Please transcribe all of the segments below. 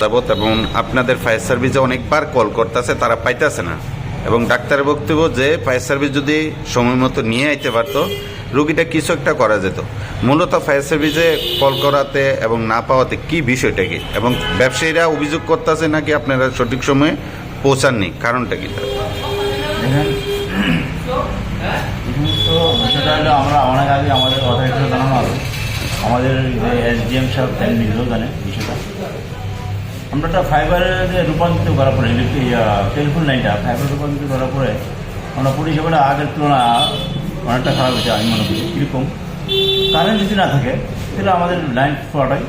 যাবত এবং আপনাদের ফায়ার সার্ভিসে অনেকবার কল করতেছে, তারা পাইতেছে না। এবং ডাক্তারের বক্তব্য যে, ফায়ার সার্ভিস যদি সময় মতো নিয়ে আইতে পারতো, রুগীটা কিছু একটা করা যেত। মূলত ফায়ার সার্ভিসে কল করাতে এবং না পাওয়াতে কি বিষয়টা কি? এবং ব্যবসায়ীরা অভিযোগ করতেছে নাকি আপনারা সঠিক সময়ে পৌঁছাননি? কারণটা কি? আমরা অনেক আগে আমাদের আমাদের যে এসডিএম সাহেব নিজেও বিষয়টা। আমরা একটা ফাইবারে যে রূপান্তরিত করার পরে ইলেকট্রিক টেলিফোন লাইনটা ফাইবার রূপান্তরিত করার পরে, আমরা পরিষেবাটা আগের তুলনা অনেকটা খারাপ হয়েছে আমি মনে করি কীরকম কারেন্ট যদি না থাকে, তাহলে আমাদের লাইন পুরোটাই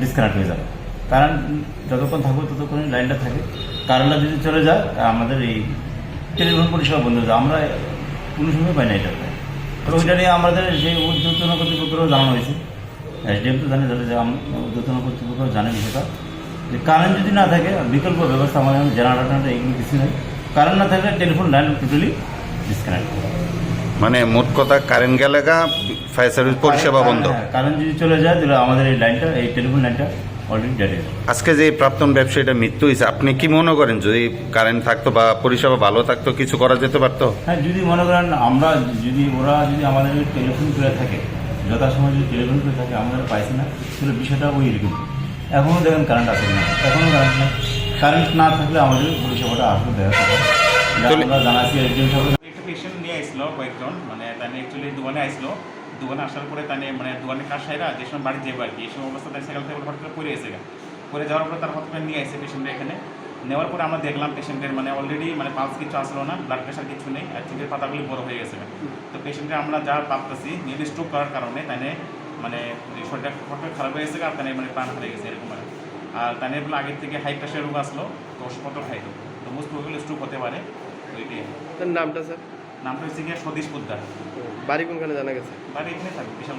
ডিসকানেক্ট হয়ে যাবে। কারেন্ট যতক্ষণ থাকবে ততক্ষণই লাইনটা থাকে। কারেন্টটা যদি চলে যায় আমাদের এই টেলিফোন পরিষেবা বন্ধ হয়ে যায় আমরা কোনো সময় পাই না এটা তো ওইটা নিয়ে আমাদের সেই উদ্যোতন কর্তৃপক্ষেরও জানানো হয়েছে, এসডিএম তো জানে যে উদ্যোতন কর্তৃপক্ষ জানে বিষয়টা। যে কারেন্ট যদি না থাকে বিকল্প ব্যবস্থা আমাদের জেনারেটর এগুলো কিছু নেই। কারেন্ট না থাকলে টেলিফোন লাইন টোটালি ডিসকানেক্ট মানে মোট কথা কারেন্ট গেলে ফায়ার সার্ভিস পরিষেবা বন্ধ। হ্যাঁ, কারেন্ট যদি চলে যায় তাহলে আমাদের এই লাইনটা এই টেলিফোন লাইনটা অলরেডি ডেড আজকে যে প্রাক্তন ব্যবসায়ীটা মৃত্যু হয়েছে আপনি কি মনে করেন যদি কারেন্ট থাকতো বা পরিষেবা ভালো থাকতো কিছু করা যেতে পারতো? হ্যাঁ যদি মনে করেন আমরা যদি ওরা যদি আমাদের টেলিফোন করে থাকে যথাসময় যদি টেলিফোন করে থাকে আমরা পাইছি না। তাহলে বিষয়টা ওই রকম। এখনও দেখেন কারেন্ট আছে কিনা এখনও কারেন্ট নেই। কারেন্ট না থাকলে আমাদের পরিষেবাটা আসলে দেখা যাবে আমরা জানাচ্ছি একজন সাহেব একটা পেশেন্ট নিয়ে আসলো কয়েকজন মানে তানে অ্যাকচুয়ালি দোকানে আসলো দোকানে আসার পরে তানে মানে দোকানে কাজ সাইরা যে সময় বাড়ি যাবে আর কি এই সময় অবস্থা তাই সাইকেল থেকে হঠাৎ করে পড়ে এসে পরে যাওয়ার পরে তার হঠাৎ নিয়ে আসে পেশেন্ট এখানে। নেওয়ার পরে আমরা দেখলাম পেশেন্টের মানে অলরেডি মানে পালস কিছু আসলো না ব্লাড প্রেশার কিছু নেই আর চোখের পাতাগুলি বড় হয়ে গেছে তো আমরা যা ভাবতেছি মেবি স্ট্রোক করার কারণে তানে মানে শরীরটা হঠাৎ খারাপ হয়ে গেছে আর তানে মানে প্রাণ হারিয়ে গেছে এরকম আর। আর তানে বলে আগের থেকে হাই প্রেশার রোগ আসলো তো ওষুধপত্র খাইতো তো মোস্ট প্রবলি স্ট্রোক হতে পারে তার নামটা স্যার? নামটা হচ্ছে গিয়ে সতীশ পোদ্দার। বাড়ি কোনখানে জানা গেছে? বাড়ি এখানে থাকবে বিশাল